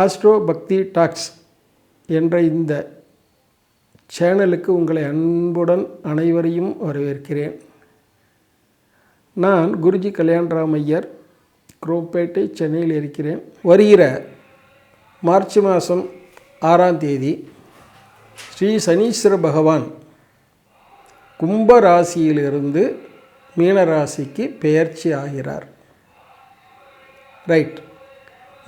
Astro பக்தி tax என்ற இந்த சேனலுக்கு உங்களை அன்புடன் அனைவரையும் வரவேற்கிறேன். நான் குருஜி கல்யாணராம் ஐயர் குரோப்பேட்டை சென்னையில் இருக்கிறேன். வருகிற மார்ச் மாதம் ஆறாம் தேதி ஸ்ரீ சனீஸ்வர பகவான் கும்ப ராசியிலிருந்து பெயர்ச்சி ஆகிறார். ரைட்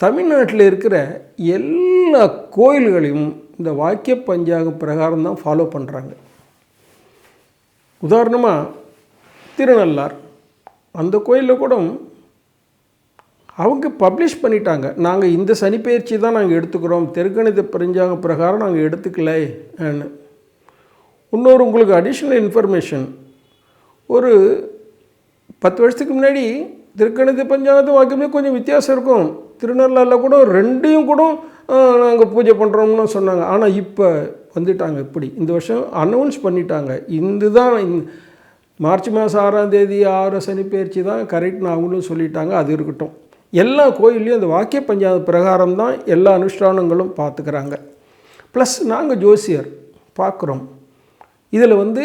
தமிழ்நாட்டில் இருக்கிற எல்லா கோயில்களையும் இந்த வாக்கிய பஞ்சாங்கம் பிரகாரம் தான் ஃபாலோ பண்ணுறாங்க உதாரணமாக திருநள்ளார் அந்த கோயிலில் கூட அவங்க பப்ளிஷ் பண்ணிட்டாங்க. நாங்கள் இந்த சனிப்பெயர்ச்சி தான் நாங்கள் எடுத்துக்கிறோம். தெற்கணித பரிஞ்சாங்க பிரகாரம் நாங்கள் எடுத்துக்கலை இன்னொரு உங்களுக்கு அடிஷ்னல் இன்ஃபர்மேஷன் ஒரு பத்து வருஷத்துக்கு முன்னாடி திருக்கணித பஞ்சாங்கத்து வாக்கியமே கொஞ்சம் வித்தியாசம் இருக்கும். திருநள்ளாரில் கூட ரெண்டையும் கூட நாங்கள் பூஜை பண்ணுறோம்னு சொன்னாங்க. ஆனால் இப்போ வந்துட்டாங்க இப்படி. இந்த வருஷம் அனௌன்ஸ் பண்ணிட்டாங்க. இந்த தான் மார்ச் மாதம் ஆறாம் தேதி ஆறு சனிப்பெயர்ச்சி தான் கரெக்ட்னு அவங்களும் சொல்லிட்டாங்க. அது இருக்கட்டும். எல்லா கோயில்லையும் அந்த வாக்கிய பஞ்சாத பிரகாரம் தான் எல்லா அனுஷ்டானங்களும் பார்த்துக்கிறாங்க. ப்ளஸ் நாங்கள் ஜோசியர் பார்க்குறோம். இதில் வந்து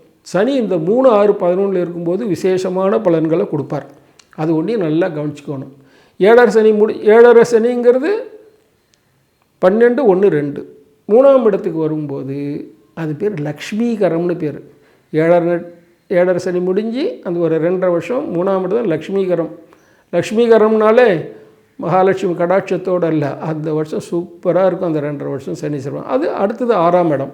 சனி இந்த மூணு ஆறு பதினொன்றில் இருக்கும்போது விசேஷமான பலன்களை கொடுப்பார். அது ஒன்றையும் நல்லா கவனிச்சிக்கணும். ஏழரை சனி முடி ஏழரை சனிங்கிறது பன்னெண்டு ஒன்று ரெண்டு. மூணாம் இடத்துக்கு வரும்போது அது பேர் லக்ஷ்மீகரம்னு பேர். ஏழரை ஏழரை சனி முடிஞ்சு அந்த ஒரு ரெண்டரை வருஷம் மூணாம் இடம் லக்ஷ்மீகரம். லக்ஷ்மீகரம்னாலே மகாலட்சுமி கடாட்சத்தோடு இல்லை அந்த வருஷம் சூப்பராக இருக்கும். அந்த ரெண்டரை வருஷம் சனி சிறுவன் அது அடுத்தது ஆறாம் இடம்.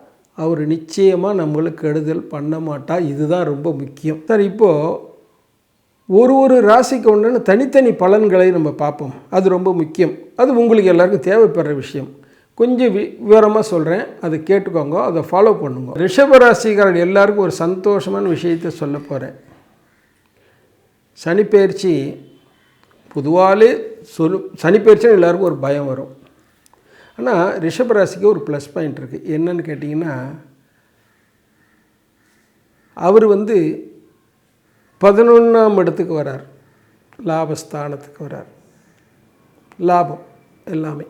அவர் நிச்சயமாக நம்மளுக்கு கெடுதல் பண்ண மாட்டா. இதுதான் ரொம்ப முக்கியம். சார் இப்போது ஒரு ஒரு ராசிக்கு ஒன்றுன்னு தனித்தனி பலன்களை நம்ம பார்ப்போம். அது ரொம்ப முக்கியம். அது உங்களுக்கு எல்லாருக்கும் தேவைப்படுற விஷயம். கொஞ்சம் வி விவரமாக சொல்கிறேன் அதை கேட்டுக்கோங்க. அதை ஃபாலோ பண்ணுங்க. ரிஷப ராசிக்காரர் எல்லாருக்கும் ஒரு சந்தோஷமான விஷயத்தை சொல்ல போகிறேன் சனிப்பெயர்ச்சி பொதுவாலே சொல்லு சனிப்பெயர்ச்சின்னு எல்லாருக்கும் ஒரு பயம் வரும். ஆனால் ரிஷபராசிக்கு ஒரு ப்ளஸ் பாயிண்ட் இருக்குது என்னன்னு கேட்டிங்கன்னா அவர் வந்து பதினொன்றாம் இடத்துக்கு வரார். லாபஸ்தானத்துக்கு வரார். லாபம் எல்லாமே.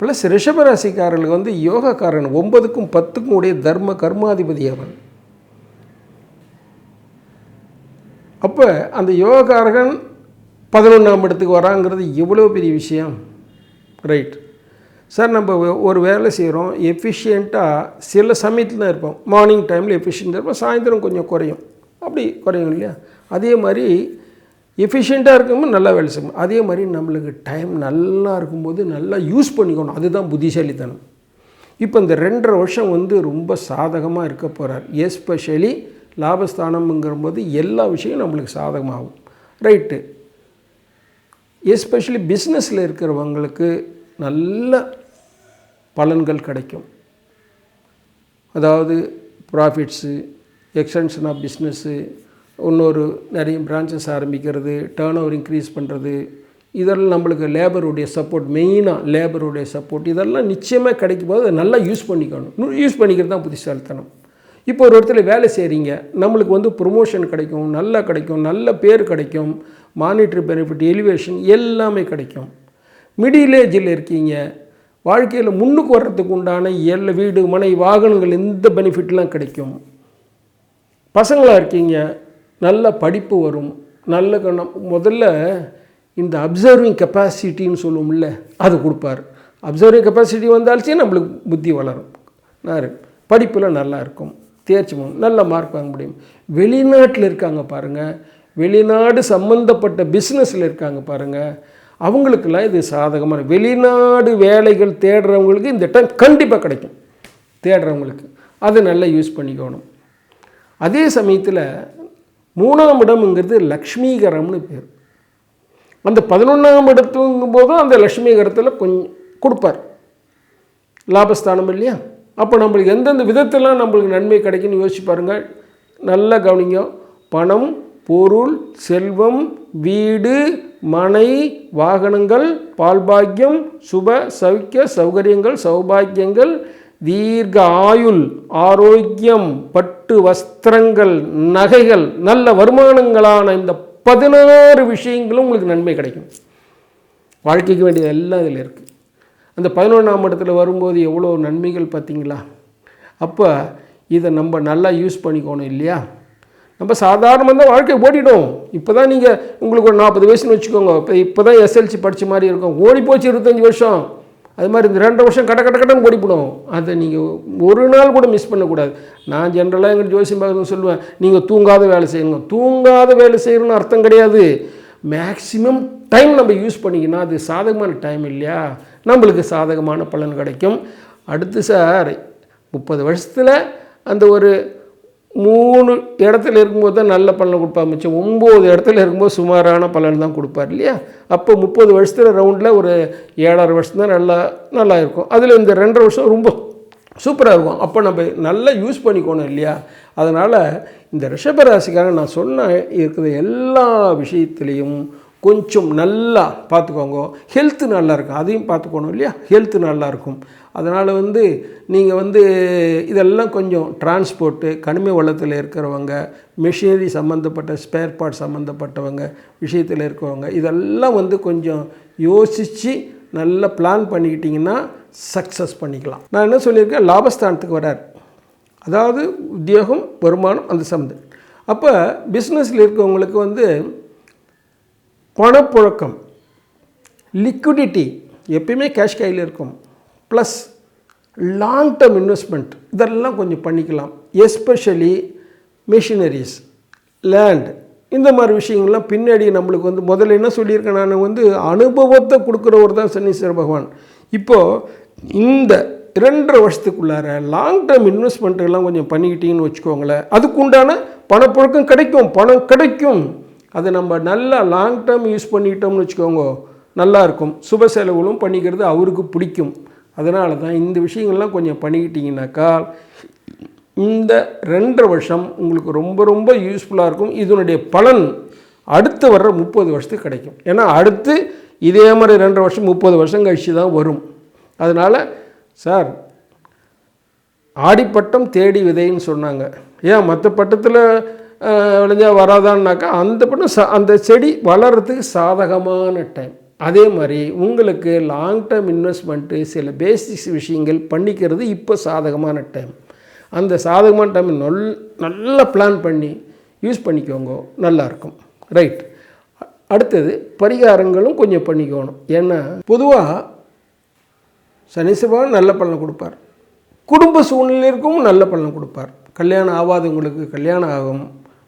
ப்ளஸ் ரிஷபராசிக்காரர்களுக்கு வந்து யோகக்காரன் ஒன்பதுக்கும் பத்துக்கும் உடைய தர்ம கர்மாதிபதி அவன். அப்போ அந்த யோகக்காரகன் பதினொன்றாம் இடத்துக்கு வராங்கிறது எவ்வளோ பெரிய விஷயம்? ரைட் சார் நம்ம ஒரு வேலை செய்கிறோம் எஃபிஷியண்ட்டாக சில சமயத்தில் தான் இருப்போம். மார்னிங் டைமில் எஃபிஷியண்ட்டாக இருப்போம். சாயந்தரம் கொஞ்சம் குறையும். அப்படி குறையும் இல்லையா? அதே மாதிரி எஃபிஷியண்ட்டாக இருக்கும்போது நல்லா வேலை செய்யணும். அதே மாதிரி நம்மளுக்கு டைம் நல்லா இருக்கும்போது நல்லா யூஸ் பண்ணிக்கணும். அதுதான் புத்திசாலித்தனம். இப்போ இந்த ரெண்டரை வருஷம் வந்து ரொம்ப சாதகமாக இருக்க போகிறார் எஸ்பெஷலி லாபஸ்தானம்ங்கிற போது எல்லா விஷயம் நம்மளுக்கு சாதகமாகும். ரைட்டு எஸ்பெஷலி பிஸ்னஸில் இருக்கிறவங்களுக்கு நல்ல பலன்கள் கிடைக்கும். அதாவது ப்ராஃபிட்ஸு எக்ஸ்டென்ஷன் ஆஃப் பிஸ்னஸ்ஸு இன்னொரு நிறைய பிரான்ச்சஸ் ஆரம்பிக்கிறது டேர்ன் ஓவர் இன்க்ரீஸ் பண்ணுறது இதெல்லாம் நம்மளுக்கு லேபருடைய சப்போர்ட் மெயினாக லேபருடைய சப்போர்ட் இதெல்லாம் நிச்சயமாக கிடைக்கும் போது அதை நல்லா யூஸ் பண்ணிக்கணும். யூஸ் பண்ணிக்கிறது தான் புத்திசாலித்தனம். இப்போ ஒரு இடத்துல வேலை செய்கிறீங்க நம்மளுக்கு வந்து ப்ரொமோஷன் கிடைக்கும் நல்லா கிடைக்கும் நல்ல பேர் கிடைக்கும் மானிட்ரி பெனிஃபிட் எலிவேஷன் எல்லாமே கிடைக்கும். மிடில் ஏஜில் இருக்கீங்க. வாழ்க்கையில் முன்னுக்கு வர்றதுக்கு உண்டான எல்லா வீடு மனை வாகனங்கள் இந்த பெனிஃபிட்லாம் கிடைக்கும். பசங்களாக இருக்கீங்க நல்ல படிப்பு வரும். நல்ல கணம் முதல்ல இந்த அப்சர்விங் கெப்பாசிட்டின்னு சொல்லுவோம்ல அது கொடுப்பார். அப்சர்விங் கெப்பாசிட்டி வந்தால்ச்சே நம்மளுக்கு புத்தி வளரும். நான் படிப்பில் நல்லா இருக்கும். தேர்ச்சி நல்ல மார்க் வாங்க முடியும். வெளிநாட்டில் இருக்காங்க பாருங்கள் வெளிநாடு சம்மந்தப்பட்ட பிஸ்னஸில் இருக்காங்க பாருங்கள் அவங்களுக்கெல்லாம் இது சாதகமான வெளிநாடு வேலைகள் தேடுறவங்களுக்கு இந்த டைம் கண்டிப்பாக கிடைக்கும். தேடுறவங்களுக்கு. அதை நல்லா யூஸ் பண்ணிக்கணும். அதே சமயத்தில் மூணாம் இடம்ங்கிறது லக்ஷ்மீகரம்னு பேர். அந்த பதினொன்றாம் இடத்துங்கும் போதும் அந்த லக்ஷ்மீகரத்தில் கொஞ்சம் கொடுப்பார். லாபஸ்தானம் இல்லையா? அப்போ நம்மளுக்கு எந்தெந்த விதத்திலாம் நம்மளுக்கு நன்மை கிடைக்குன்னு யோசிச்சு பாருங்கள் நல்லா கவனிங்க. பணம் பொருள் செல்வம் வீடு மனை வாகனங்கள் பால்பாக்கியம் சுப சௌக்கிய சௌகரியங்கள் சௌபாக்கியங்கள் தீர்க்க ஆயுள் ஆரோக்கியம் பட்டு வஸ்திரங்கள் நகைகள் நல்ல வருமானங்களான இந்த பதினாறு விஷயங்களும் உங்களுக்கு நன்மை கிடைக்கும். வாழ்க்கைக்கு வேண்டியது எல்லாம் இதில் இருக்குது அந்த பதினொன்றாம் இடத்துல வரும்போது எவ்வளோ நன்மைகள் பார்த்தீங்களா? அப்போ இதை நம்ம நல்லா யூஸ் பண்ணிக்கணும் இல்லையா? நம்ம சாதாரணமாக தான் வாழ்க்கை ஓடிடும் இப்போ தான் நீங்கள் உங்களுக்கு ஒரு நாற்பது வயசுன்னு வச்சுக்கோங்க. இப்போ இப்போ தான் எஸ்எல்சி படித்த மாதிரி இருக்கும். ஓடி போச்சு இருபத்தஞ்சி வருஷம். அது மாதிரி இந்த ரெண்டரை வருஷம் கட கட கடன்னு ஓடிப்படும். அதை நீங்கள் ஒரு நாள் கூட மிஸ் பண்ணக்கூடாது. நான் ஜென்ரலாக எங்கள் ஜோசியம் பார்க்கணும் சொல்லுவேன். நீங்கள் தூங்காத வேலை செய்யணும். தூங்காத வேலை செய்யணும்னு அர்த்தம் கிடையாது. மேக்ஸிமம் டைம் நம்ம யூஸ் பண்ணிக்கினா அது சாதகமான டைம் இல்லையா? நம்மளுக்கு சாதகமான பலன் கிடைக்கும். அடுத்து சார் முப்பது வருஷத்தில் அந்த ஒரு மூணு இடத்துல இருக்கும்போது தான் நல்ல பலனை கொடுப்பார் மிச்சம். ஒம்பது இடத்துல இருக்கும்போது சுமாரான பலன் தான் கொடுப்பார் இல்லையா? அப்போ முப்பது வருஷத்தில் ரவுண்டில் ஒரு ஏழாறு வருஷம் தான் நல்லா நல்லா இருக்கும். அதில் இந்த ரெண்டரை வருஷம் ரொம்ப சூப்பராக இருக்கும். அப்போ நம்ம நல்லா யூஸ் பண்ணிக்கணும் இல்லையா? அதனால் இந்த ரிஷபராசிக்காக நான் சொன்ன இருக்கிற எல்லா விஷயத்துலேயும் கொஞ்சம் நல்லா பார்த்துக்கோங்க. ஹெல்த்து நல்லா இருக்கும். அதையும் பார்த்துக்கணும் இல்லையா? ஹெல்த்து நல்லா இருக்கும். அதனால் வந்து நீங்கள் வந்து இதெல்லாம் கொஞ்சம் டிரான்ஸ்போர்ட்டு கனிம வளத்தில் இருக்கிறவங்க மிஷினரி சம்மந்தப்பட்ட ஸ்பேர் பார்ட் சம்மந்தப்பட்டவங்க விஷயத்தில் இருக்கிறவங்க இதெல்லாம் வந்து கொஞ்சம் யோசித்து நல்லா பிளான் பண்ணிக்கிட்டிங்கன்னா சக்ஸஸ் பண்ணிக்கலாம். நான் என்ன சொல்லியிருக்கேன்? லாபஸ்தானத்துக்கு வரார் அதாவது உத்தியோகம் வருமானம் அந்த சம்மந்தம். அப்போ பிஸ்னஸில் இருக்கவங்களுக்கு வந்து பணப்புழக்கம் லிக்விடிட்டி எப்பயுமே கேஷ் கையில் இருக்கும். ப்ளஸ் லாங் டேர்ம் இன்வெஸ்ட்மெண்ட் இதெல்லாம் கொஞ்சம் பண்ணிக்கலாம். எஸ்பெஷலி மிஷினரிஸ் லேண்ட் இந்த மாதிரி விஷயங்கள்லாம் பின்னாடி நம்மளுக்கு வந்து முதல்ல என்ன சொல்லியிருக்கேன் நான் வந்து அனுபவத்தை கொடுக்குறவர் தான் சனீஸ்வர பகவான். இப்போது இந்த இரண்டரை வருஷத்துக்குள்ளார லாங் டேர்ம் இன்வெஸ்ட்மெண்ட்டுலாம் கொஞ்சம் பண்ணிக்கிட்டீங்கன்னு வச்சுக்கோங்களேன். அதுக்குண்டான பணப்புழக்கம் கிடைக்கும் பணம் கிடைக்கும். அதை நம்ம நல்லா லாங் டேர்ம் யூஸ் பண்ணிக்கிட்டோம்னு வச்சுக்கோங்க. நல்லாயிருக்கும் சுப செலவுகளும் பண்ணிக்கிறது அவருக்கு பிடிக்கும். அதனால தான் இந்த விஷயங்கள்லாம் கொஞ்சம் பண்ணிக்கிட்டிங்கனாக்கா இந்த ரெண்டரை வருஷம் உங்களுக்கு ரொம்ப ரொம்ப யூஸ்ஃபுல்லாக இருக்கும். இதனுடைய பலன் அடுத்து வர்ற முப்பது வருஷத்துக்கு கிடைக்கும். ஏன்னா அடுத்து இதே மாதிரி ரெண்டரை வருஷம் முப்பது வருஷம் கழிச்சு தான் வரும். அதனால் சார் ஆடிப்பட்டம் தேடி விதைன்னு சொன்னாங்க. ஏன்? மற்ற பட்டத்தில் விளைஞ்சா வராதான்னாக்கா அந்த பட்டம் ச அந்த செடி வளர்கிறதுக்கு சாதகமான டைம் அதே மாதிரி உங்களுக்கு லாங் டேர்ம் இன்வெஸ்ட்மெண்ட்டு சில பேசிக்ஸ் விஷயங்கள் பண்ணிக்கிறது இப்போ சாதகமான டைம் அந்த சாதகமான டைம் நல் நல்லா பிளான் பண்ணி யூஸ் பண்ணிக்கோங்க. நல்லாயிருக்கும் ரைட் அடுத்தது பரிகாரங்களும் கொஞ்சம் பண்ணிக்கணும். ஏன்னா பொதுவாக சனீஸ்வரன் நல்ல பலன் கொடுப்பார். குடும்ப சூழ்நிலைக்கும் நல்ல பலன் கொடுப்பார். கல்யாணம் ஆகாதவங்களுக்கு கல்யாணம் ஆகும்.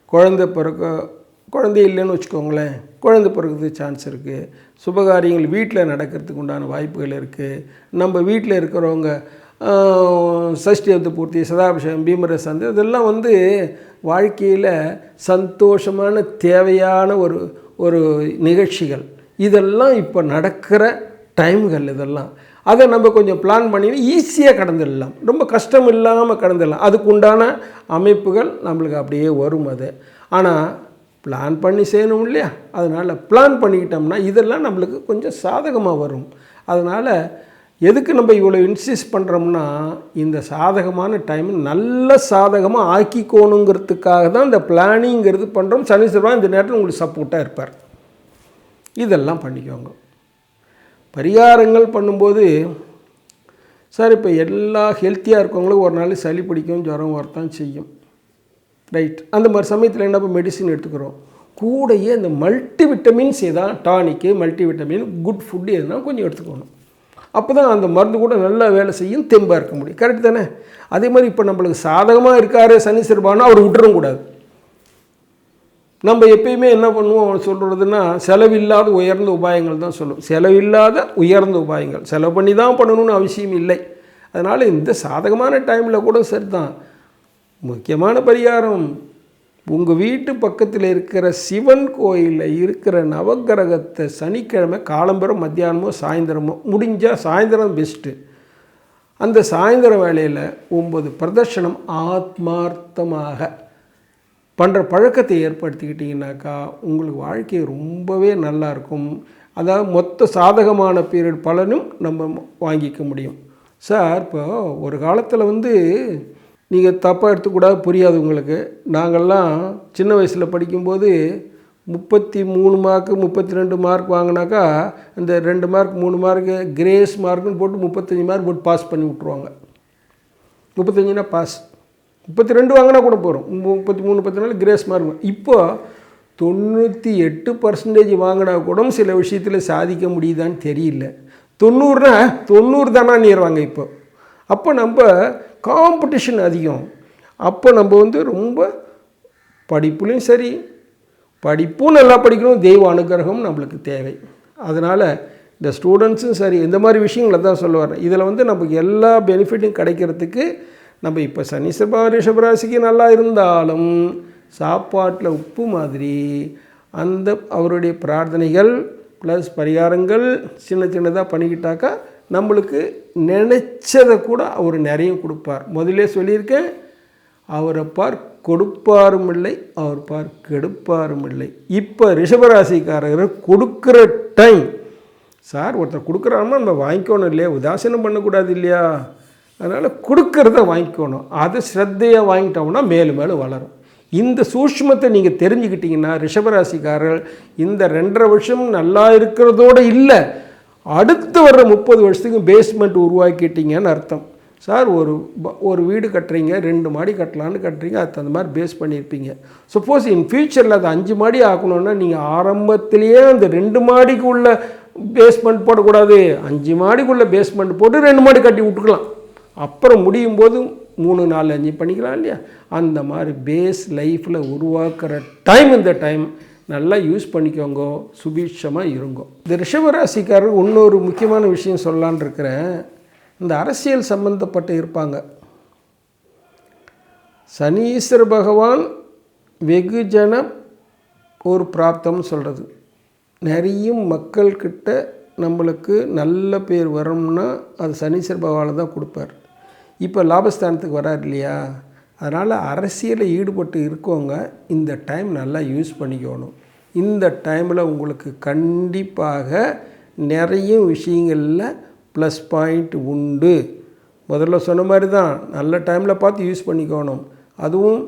குழந்தை பிறக்க குழந்தை இல்லைன்னு வச்சுக்கோங்களேன். குழந்தை பிறகு சான்ஸ் இருக்குது சுபகாரியங்கள் வீட்டில் நடக்கிறதுக்கு உண்டான வாய்ப்புகள் இருக்குது நம்ம வீட்டில் இருக்கிறவங்க சஷ்டியத்தை பூர்த்தி சதாபிஷேகம் பீமரசந்தி இதெல்லாம் வந்து வாழ்க்கையில் சந்தோஷமான தேவையான ஒரு ஒரு நிகழ்ச்சிகள். இதெல்லாம் இப்போ நடக்கிற டைம்கள் இதெல்லாம். அதை நம்ம கொஞ்சம் பிளான் பண்ணி ஈஸியாக கடந்துடலாம். ரொம்ப கஷ்டம் இல்லாமல் கடந்துடலாம். அதுக்கு உண்டான அமைப்புகள் நம்மளுக்கு அப்படியே வரும் அது. ஆனால் பிளான் பண்ணி செய்யணும் இல்லையா? அதனால் பிளான் பண்ணிக்கிட்டோம்னா இதெல்லாம் நம்மளுக்கு கொஞ்சம் சாதகமாக வரும். அதனால் எதுக்கு நம்ம இவ்வளோ இன்சிஸ்ட் பண்ணுறோம்னா இந்த சாதகமான டைம் நல்ல சாதகமாக ஆக்கிக்கோணுங்கிறதுக்காக தான் இந்த பிளானிங்கிறது பண்ணுறோம் சனீஸ்வரன் இந்த நேரத்தில் உங்களுக்கு சப்போர்ட்டாக இருப்பார். இதெல்லாம் பண்ணிக்கோங்க. பரிகாரங்கள் பண்ணும்போது சார் இப்போ எல்லா ஹெல்த்தியாக இருக்கவங்களும் ஒரு நாள் சளி பிடிக்கும் ஜுரம் வரத்தான் செய்யும். ரைட் அந்த மாதிரி சமயத்தில் என்ன மெடிசின் எடுத்துக்கிறோம். கூடையே இந்த multi vitamins எதான் tonic multi vitamin good food எதுனா கொஞ்சம் எடுத்துக்கணும். அப்போ தான் அந்த மருந்து கூட நல்லா வேலை செய்யும் தெம்பாக இருக்க முடியும். கரெக்ட் தானே? அதே மாதிரி இப்போ நம்மளுக்கு சாதகமாக இருக்கார் சனி சிறுபானா அவர் விட்டுறக்கூடாது நம்ம எப்பயுமே என்ன பண்ணுவோம்? சொல்கிறதுனா செலவில்லாத உயர்ந்த உபாயங்கள் தான் சொல்லும். செலவில்லாத உயர்ந்த உபாயங்கள். செலவு பண்ணி தான் பண்ணணும்னு அவசியம் இல்லை. அதனால் இந்த சாதகமான டைமில் கூட சரி தான் முக்கியமான பரிகாரம். உங்கள் வீட்டு பக்கத்தில் இருக்கிற சிவன் கோயிலில் இருக்கிற நவகிரகத்தை சனிக்கிழமை காலம்பரம் மத்தியானமோ சாயந்தரமோ முடிஞ்சால் சாயந்தரம் பெஸ்ட்டு அந்த சாயந்தர வேளையில் ஒம்பது பிரதர்ஷனம் ஆத்மார்த்தமாக. பண்ணுற பழக்கத்தை ஏற்படுத்திக்கிட்டிங்கனாக்கா உங்களுக்கு வாழ்க்கை ரொம்பவே நல்லாயிருக்கும் அதாவது மொத்த சாதகமான பீரியட் பலனும் நம்ம வாங்கிக்க முடியும். சார் இப்போ ஒரு காலத்தில் வந்து நீங்கள் தப்பாக எடுத்துக்கூடாது புரியாது உங்களுக்கு. நாங்கள்லாம் சின்ன வயசில் படிக்கும்போது முப்பத்தி மூணு மார்க்கு முப்பத்தி ரெண்டு மார்க் வாங்கினாக்கா இந்த ரெண்டு மார்க் மூணு மார்க்கு கிரேஸ் மார்க்குன்னு போட்டு முப்பத்தஞ்சு மார்க் போட்டு பாஸ் பண்ணி விட்ருவாங்க முப்பத்தஞ்சுனா பாஸ் முப்பத்தி ரெண்டு வாங்கினா கூட போகிறோம் முப்பத்தி மூணு முப்பத்தி நாலு கிரேஸ் மார்க் இப்போது தொண்ணூற்றி எட்டு பர்சன்டேஜ் வாங்கினா கூட சில விஷயத்தில் சாதிக்க முடியுதான்னு தெரியல. தொண்ணூறுனா தொண்ணூறு தானா நீர்வாங்க இப்போ. அப்போ நம்ம காம்படிஷன் அதிகம். அப்போ நம்ம வந்து ரொம்ப படிப்புலையும் சரி படிப்பும் நல்லா படிக்கணும் தெய்வ அனுகிரகம் நம்மளுக்கு தேவை. அதனால் இந்த ஸ்டூடெண்ட்ஸும் சரி இந்த மாதிரி விஷயங்களை தான் சொல்ல வரேன் இதில் வந்து நமக்கு எல்லா பெனிஃபிட்டும் கிடைக்கிறதுக்கு நம்ம இப்போ சனி ரிஷபராசிக்கு நல்லா இருந்தாலும் சாப்பாட்டில் உப்பு மாதிரி அந்த அவருடைய பிரார்த்தனைகள் ப்ளஸ் பரிகாரங்கள் சின்ன சின்னதாக பண்ணிக்கிட்டாக்கா நம்மளுக்கு நினச்சதை கூட அவர் நிறைய கொடுப்பார். முதலே சொல்லியிருக்கேன் அவரை பார் கொடுப்பாரும் இல்லை அவர் பார் கெடுப்பாரும் இல்லை. இப்போ ரிஷபராசிக்காரர் கொடுக்குற டைம் சார் ஒருத்தர் கொடுக்குறாருமா நம்ம வாங்கிக்கணும் இல்லையா? உதாசீனம் பண்ணக்கூடாது இல்லையா? அதனால் கொடுக்கறத வாங்கிக்கணும். அதை ஸ்ரத்தையாக வாங்கிட்டோம்னா மேலும் மேலும் வளரும். இந்த சூஷ்மத்தை நீங்கள் தெரிஞ்சுக்கிட்டீங்கன்னா ரிஷபராசிக்காரர்கள் இந்த ரெண்டரை வருஷம் நல்லா இருக்கிறதோட இல்லை அடுத்து வர்ற முப்பது வருஷத்துக்கு பேஸ்மெண்ட் உருவாக்கிட்டீங்கன்னு அர்த்தம். சார் ஒரு ஒரு வீடு கட்டுறீங்க ரெண்டு மாடி கட்டலான்னு கட்டுறீங்க அதுக்கு தகுந்த மாதிரி பேஸ் பண்ணியிருப்பீங்க. சப்போஸ் இன் ஃபியூச்சரில் அது அஞ்சு மாடி ஆக்கணும்னா நீங்கள் ஆரம்பத்திலேயே அந்த ரெண்டு மாடிக்கு உள்ள பேஸ்மெண்ட் போடக்கூடாது. அஞ்சு மாடிக்குள்ள பேஸ்மெண்ட் போட்டு ரெண்டு மாடி கட்டி விட்டுக்கலாம். அப்புறம் முடியும் போது மூணு நாலு அஞ்சு பண்ணிக்கலாம் இல்லையா? அந்த மாதிரி பேஸ் லைஃப்பில் உருவாக்குற டைம் இந்த டைம் நல்லா யூஸ் பண்ணிக்கோங்க சுபீட்சமாக இருங்கோ. இந்த ரிஷபராசிக்காரர் இன்னொரு முக்கியமான விஷயம் சொல்லலான்னு இருக்கிறேன். இந்த அரசியல் சம்பந்தப்பட்டு இருப்பாங்க. சனீஸ்வர பகவான் வெகுஜன ஒரு பிராப்தம்னு சொல்கிறது நிறைய மக்கள்கிட்ட நம்மளுக்கு நல்ல பேர் வரணும்னா அது சனீஸ்வர பகவானை தான் கொடுப்பார். இப்போ லாபஸ்தானத்துக்கு வரார் இல்லையா? அதனால் அரசியலில் ஈடுபட்டு இருக்கவங்க இந்த டைம் நல்லா யூஸ் பண்ணிக்கணும். இந்த டைமில் உங்களுக்கு கண்டிப்பாக நிறைய விஷயங்களில் ப்ளஸ் பாயிண்ட் உண்டு. முதல்ல சொன்ன மாதிரி தான் நல்ல டைமில் பார்த்து யூஸ் பண்ணிக்கணும். அதுவும்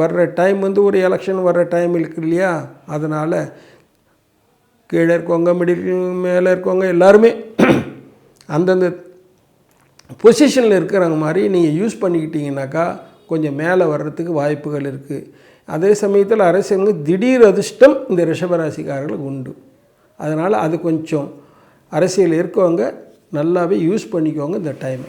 வர்ற டைம் வந்து ஒரு எலெக்ஷன் வர்ற டைம் இருக்கு இல்லையா? அதனால் கீழே இருக்கவங்க மிடில் மேலே இருக்கவங்க எல்லாருமே அந்தந்த பொசிஷனில் இருக்கிறவங்க மாதிரி நீங்கள் யூஸ் பண்ணிக்கிட்டீங்கன்னாக்கா கொஞ்சம் மேலே வர்றதுக்கு வாய்ப்புகள் இருக்குது அதே சமயத்தில் அரசாங்க திடீர் அதிர்ஷ்டம் இந்த ரிஷபராசிக்காரர்களுக்கு உண்டு. அதனால் அது கொஞ்சம் அரசியல் இருக்கவங்க நல்லாவே யூஸ் பண்ணிக்கோங்க இந்த டைமை.